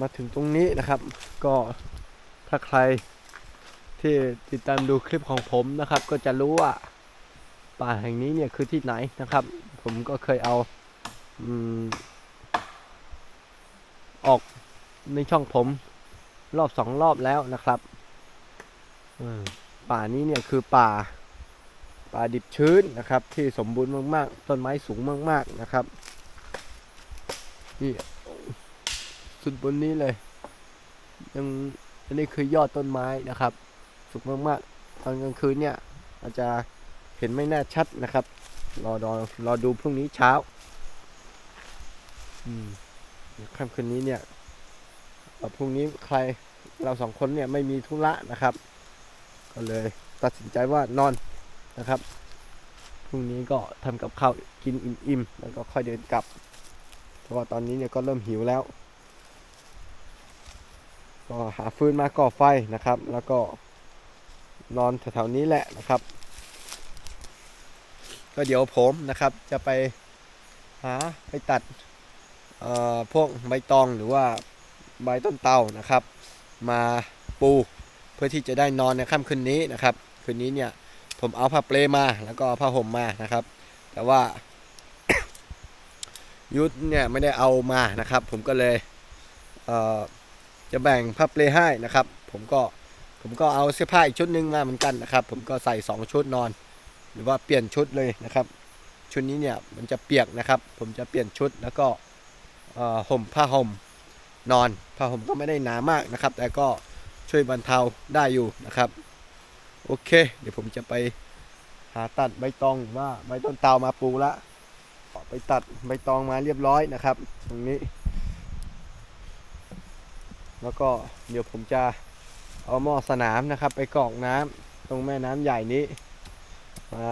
มาถึงตรงนี้นะครับ ก็ถ้าใครที่ติดตามดูคลิปของผมนะครับ ก็จะรู้ว่าป่าแห่งนี้เนี่ยคือที่ไหนนะครับ ผมก็เคยเอาอออกในช่องผมรอบสองรอบแล้วนะครับป่านี้เนี่ยคือป่า ป่าดิบชื้นนะครับ ที่สมบูรณ์มาก ๆ ต้นไม้สูงมาก ๆ นะครับนี่ สุดบนนี้เลย ยังอันนี้คือยอดต้นไม้นะครับสูงมากๆ ตอนกลางคืนเนี่ย อาจจะเห็นไม่แน่ชัดนะครับ รอรอรอดูพรุ่งนี้เช้า อืมค่ำคืนนี้เนี่ยพรุ่งนี้ใครเราสองคนเนี่ยไม่มีธุระนะครับ ก็เลยตัดสินใจว่านอนนะครับ พรุ่งนี้ก็ทำกับข้าวกินอิ่มๆ แล้วก็ค่อยเดินกลับ เพราะว่าตอนนี้เนี่ยก็เริ่มหิวแล้ว ก็หาฟืนมาก่อไฟนะครับ แล้วก็นอนแถวๆนี้แหละนะครับ ก็เดี๋ยวผมนะครับจะไปหาไปตัดพวกใบตองหรือว่าใบต้นเตานะครับ มาปูเพื่อที่จะได้นอนในค่ำคืนนี้นะครับ คืนนี้เนี่ยผมเอาผ้าเปลมาแล้วก็ผ้าห่มมานะครับ แต่ว่ายุทธเนี่ยไม่ได้เอามานะครับ ผมก็เลยเจะแบ่งผ้าเปลให้นะครับ ผมก็ผมก็เอาเสื้อผ้าอีกชุดหนึ่งมาเหมือนกันนะครับ ผมก็ใส่สองชุดนอน หรือว่าเปลี่ยนชุดเลยนะครับ ชุดนี้เนี่ยมันจะเปียกนะครับ ผมจะเปลี่ยนชุดแล้วก็ห่มผ้าห่มนอนผ้าห่มก็ไม่ได้หนามากนะครับ แต่ก็ช่วยบรรเทาได้อยู่นะครับ โอเค เดี๋ยวผมจะไปหาตัดใบตองว่าใบต้นเตามาปูละไปตัดใบตองมาเรียบร้อยนะครับ ตรงนี้ แล้วก็เดี๋ยวผมจะเอาหม้อสนามนะครับ ไปกรอกน้ำตรงแม่น้ำใหญ่นี้มา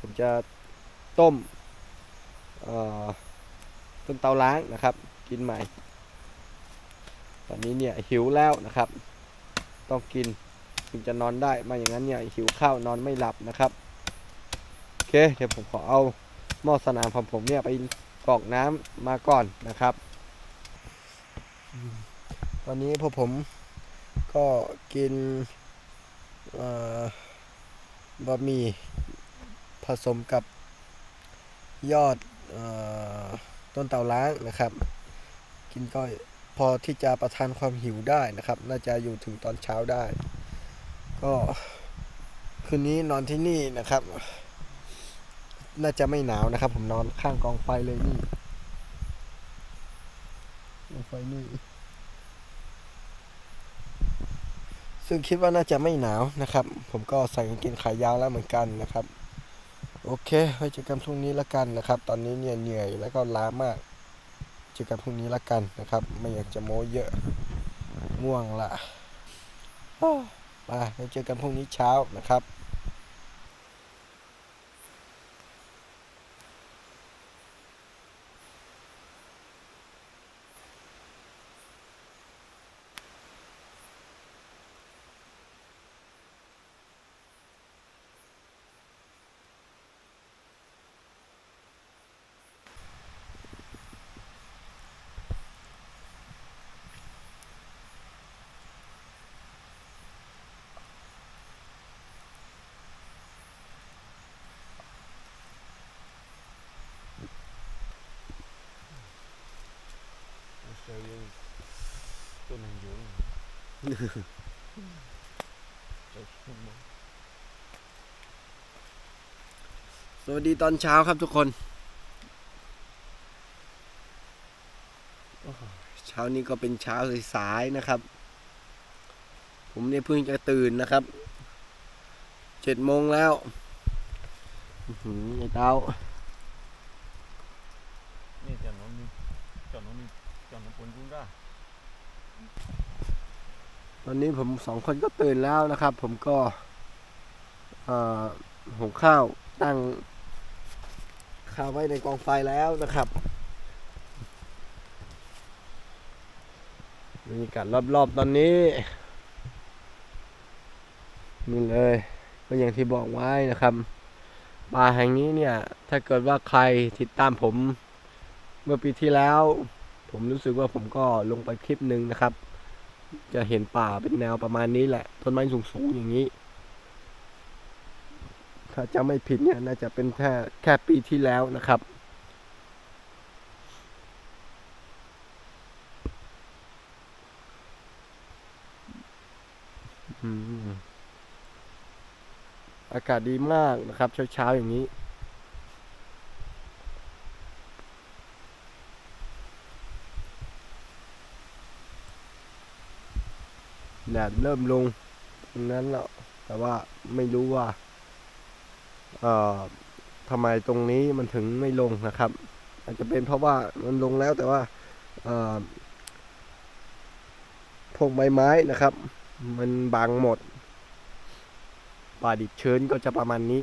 ผมจะต้มต้นเตาล้างนะครับ กินใหม่ ตอนนี้เนี่ยหิวแล้วนะครับ ต้องกินถึงจะนอนได้ไมาอย่างนั้นเนี่ยหิวข้าวนอนไม่หลับนะครับโอเคเดี๋ยวผมขอเอาหม้อสนามของผมเนี่ยไปกรอกน้ำมาก่อนนะครับอืม ตอนนี้พวกผมก็กินบะหมี่ผสมกับยอดอต้นเตาล้างนะครับ กินก็พอที่จะประทานความหิวได้นะครับ น่าจะอยู่ถึงตอนเช้าได้ ก็คืนนี้นอนที่นี่นะครับ น่าจะไม่หนาวนะครับ ผมนอนข้างกองไฟเลยนี่กองไฟนี่ ซึ่งคิดว่าน่าจะไม่หนาวนะครับ ผมก็ใส่กางเกงขายาวแล้วเหมือนกันนะครับ โอเคไว้เจอกันพรุ่งนี้ละกันนะครับ ตอนนี้เนี่ยเหนื่อยแล้วก็ล้ามากเจอกันพรุ่งนี้ละกันนะครับ ไม่อยากจะโม้เยอะง่วงละไปไว้เจอกันพรุ่งนี้เช้านะครับ สวัสดีตอนเช้าครับทุกคนโอ้โหเช้านี้ก็เป็นเช้าสายๆนะครับ ผมเนี่ยเพิ่งจะตื่นนะครับ เจ็ดโมงแล้วอื้อหือไอ้เต้านี่จอนนนี่จอนนนี่จอนนปนกุ้งได้ ตอนนี้ผมสองคนก็ตื่นแล้วนะครับ ผมก็หุงข้าวตั้งข้าวไว้ในกองไฟแล้วนะครับบรรยากาศรอบๆตอนนี้นี่เลยก็อย่างที่บอกไว้นะครับป่าแห่งนี้เนี่ย ถ้าเกิดว่าใครติดตามผมเมื่อปีที่แล้ว ผมรู้สึกว่าผมก็ลงไปคลิปหนึ่งนะครับ จะเห็นป่าเป็นแนวประมาณนี้แหละ ต้นไม้สูงๆอย่างนี้ ถ้าจะไม่ผิดเนี่ยน่าจะเป็นแค่แค่ปีที่แล้วนะครับอืมอากาศดีมากนะครับ เช้าๆอย่างนี้ แดดเริ่มลงนั้นแล้วแต่ว่าไม่รู้ว่า เอ่อทำไมตรงนี้มันถึงไม่ลงนะครับ อาจจะเป็นเพราะว่ามันลงแล้วแต่ว่าเอ่อพวกใบไม้นะครับ มันบังหมดป่าดิบชื้นก็จะประมาณนี้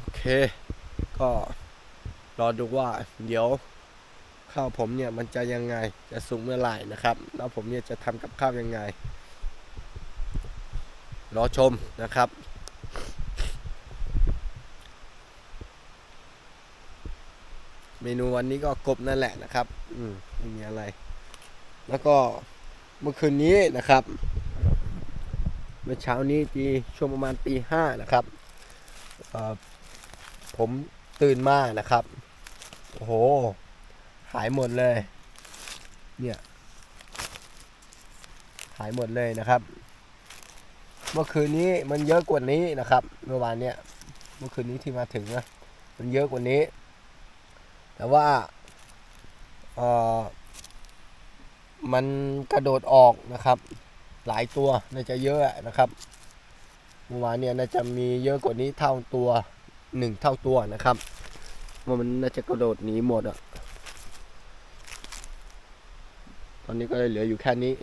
โอเค ก็รอดูว่าเดี๋ยว ข้าวผมเนี่ยมันจะยังไงจะสุกเมื่อไหร่นะครับแล้วผมเนี่ยจะทำกับข้าวยังไง รอชมนะครับ เมนูวันนี้ก็กบนั่นแหละนะครับ อืมไม่มีอะไร แล้วก็เมื่อคืนนี้นะครับ เมื่อเช้านี้ตีช่วงประมาณตีห้านะครับผมตื่นมานะครับ โอ้โห หายหมดเลย เนี่ย หายหมดเลยนะครับ เมื่อคืนนี้มันเยอะกว่านี้นะครับ เมื่อวานเนี่ย เมื่อคืนนี้ที่มาถึงนะ มันเยอะกว่านี้ แต่ว่าเออมันกระโดดออกนะครับ หลายตัวน่าจะเยอะนะครับเมื่อวานเนี่ยน่าจะมีเยอะกว่านี้เท่าตัวหนึ่งเท่าตัวนะครับว่ามันน่าจะกระโดดหนีหมดอะ ต อนนี้ก็เลยเหลืออยู่แค่นี้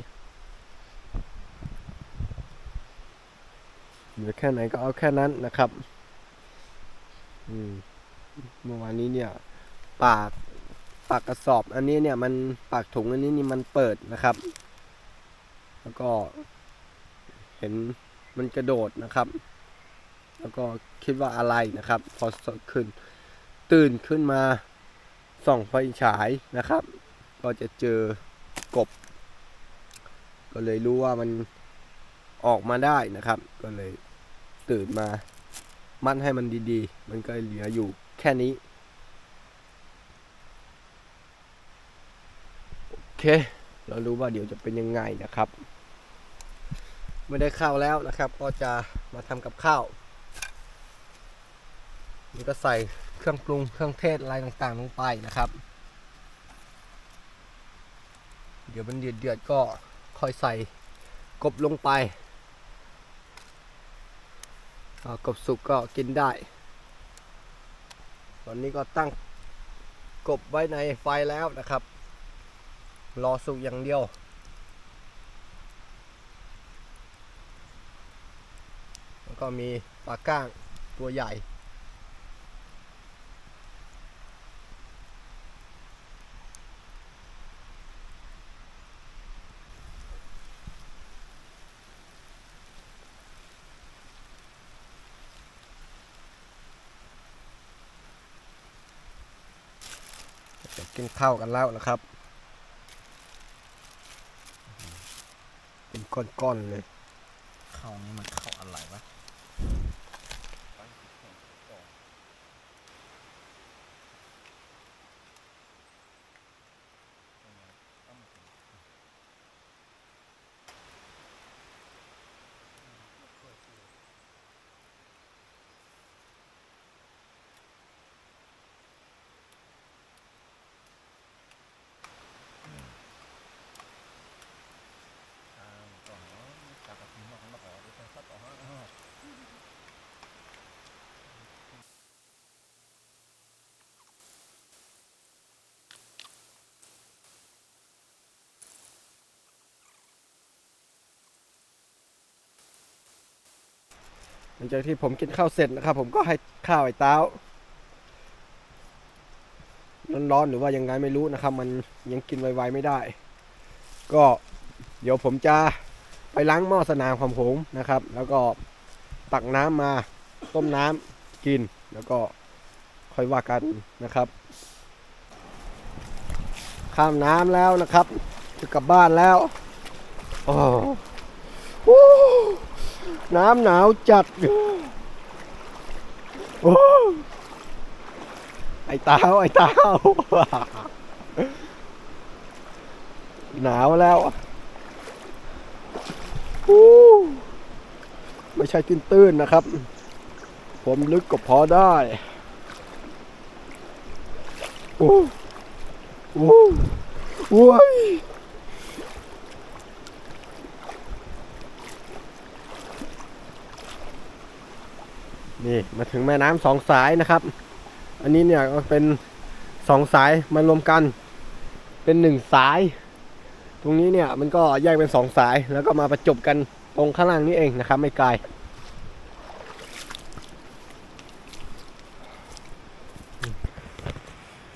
เหลือแค่ไหนก็เอาแค่นั้นนะครับ อืมเมื่อวานนี้เนี่ย ปากปากกระสอบ อันนี้เนี่ยมันปากถุงอันนี้นี่มันเปิดนะครับ แล้วก็ เห็นมันกระโดดนะครับ แล้วก็คิดว่าอะไรนะครับ พอสดขึ้น ตื่นขึ้นมาส่องไฟฉายนะครับ ก็จะเจอ กบ ก็เลยรู้ว่ามันออกมาได้นะครับ ก็เลยตื่นมามัดให้มันดีๆ มันก็เหลืออยู่แค่นี้ โอเค เรารู้ว่าเดี๋ยวจะเป็นยังไงนะครับ ไม่ได้ข้าวแล้วนะครับ ก็จะมาทำกับข้าวนี่ก็ใส่เครื่องปรุงเครื่องเทศอะไรต่างๆลงไปนะครับ เดี๋ยวมันเดือดเดือดๆก็ค่อยใส่กบลงไปกบสุกก็กินได้ ตอนนี้ก็ตั้งกบไว้ในไฟแล้วนะครับ รอสุกอย่างเดียว แล้วก็มีปลาก้างตัวใหญ่ เข้ากันแล้วนะครับ เป็นก้อนๆเลย เข้านี้มันเข้าอะไรวะ หลังจากที่ผมกินข้าวเสร็จนะครับ ผมก็ให้ข้าวไอ้เต้าร้อนๆหรือว่ายังไงไม่รู้นะครับ มันยังกินไวๆไม่ได้ ก็เดี๋ยวผมจะไปล้างหม้อสนามของผมนะครับ แล้วก็ตักน้ำมาต้มน้ำกิน แล้วก็ค่อยว่ากันนะครับ ข้ามน้ำแล้วนะครับจะกลับบ้านแล้ว โอ้โห น้ำหนาวจัด โอ้ไอ้เต้าไอ้เต้าหนาวแล้วโอ้ไม่ใช่ตื้นๆนะครับ ผมลึกก็พอได้โอ้โอ้โอ้ย นี่มาถึงแม่น้ำสองสายนะครับ อันนี้เนี่ยก็เป็นสองสายมารวมกัน เป็นหนึ่งสาย ตรงนี้เนี่ยมันก็แยกเป็นสองสาย แล้วก็มาประจบกันตรงข้างล่างนี้เองนะครับ ไม่ไกล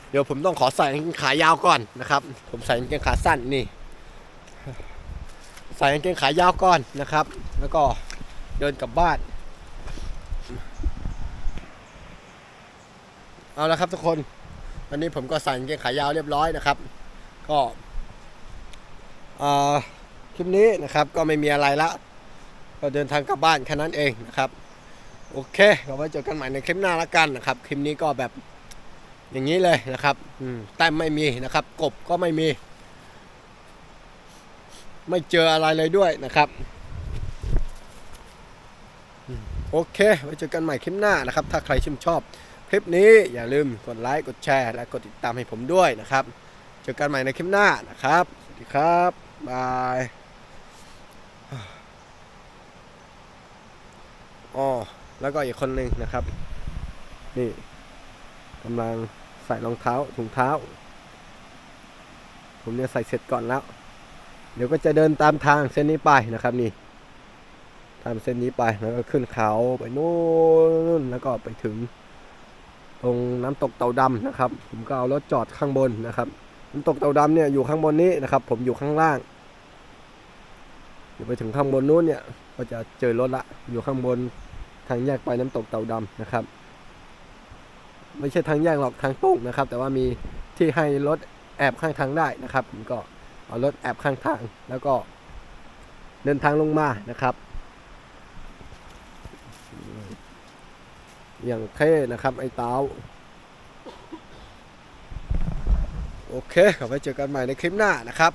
เดี๋ยวผมต้องขอใส่กางเกงขายาวก่อนนะครับ ผมใส่กางเกงขาสั้นนี่ ใส่กางเกงขายาวก่อนนะครับ แล้วก็เดินกลับบ้าน เอาละครับทุกคนวันนี้ผมก็ใส่กางเกงขายาวเรียบร้อยนะครับ ก็คลิปนี้นะครับก็ไม่มีอะไรละก็เดินทางกลับบ้านแค่นั้นเองนะครับโอเคเราไว้เจอกันใหม่ในคลิปหน้าละกันนะครับ คลิปนี้ก็แบบอย่างนี้เลยนะครับแต้มไม่มีนะครับ กบก็ไม่มี ไม่เจออะไรเลยด้วยนะครับโอเค ไว้เจอกันใหม่คลิปหน้านะครับ ถ้าใครชื่นชอบ คลิปนี้อย่าลืมกดไลค์กดแชร์ และกดติดตามให้ผมด้วยนะครับ เจอกันใหม่ในคลิปหน้านะครับ สวัสดีครับ บายอ๋อแล้วก็อีกคนหนึ่งนะครับ นี่กำลังใส่รองเท้าถุงเท้า ผมเนี่ยใส่เสร็จก่อนแล้ว เดี๋ยวก็จะเดินตามทางเส้นนี้ไปนะครับนี่ตามเส้นนี้ไปแล้วก็ขึ้นเขาไปนู่นแล้วก็ไปถึง ตรงน้ำตกเต่าดำนะครับ ผมก็เอารถจอดข้างบนนะครับ น้ำตกเต่าดำเนี่ยอยู่ข้างบนนี้นะครับ ผมอยู่ข้างล่างเดี๋ยวไปถึงข้างบนนู้นเนี่ยก็จะเจอรถละ อยู่ข้างบนทางแยกไปน้ำตกเต่าดำนะครับ ไม่ใช่ทางแยกหรอกทางตรงนะครับ แต่ว่ามีที่ให้รถแอบข้างทางได้นะครับผมก็เอารถแอบข้างทางแล้วก็เดินทางลงมานะครับ อย่างเท่นะครับ ไอ้เต้าโอเค ขอไว้เจอกันใหม่ในคลิปหน้านะครับ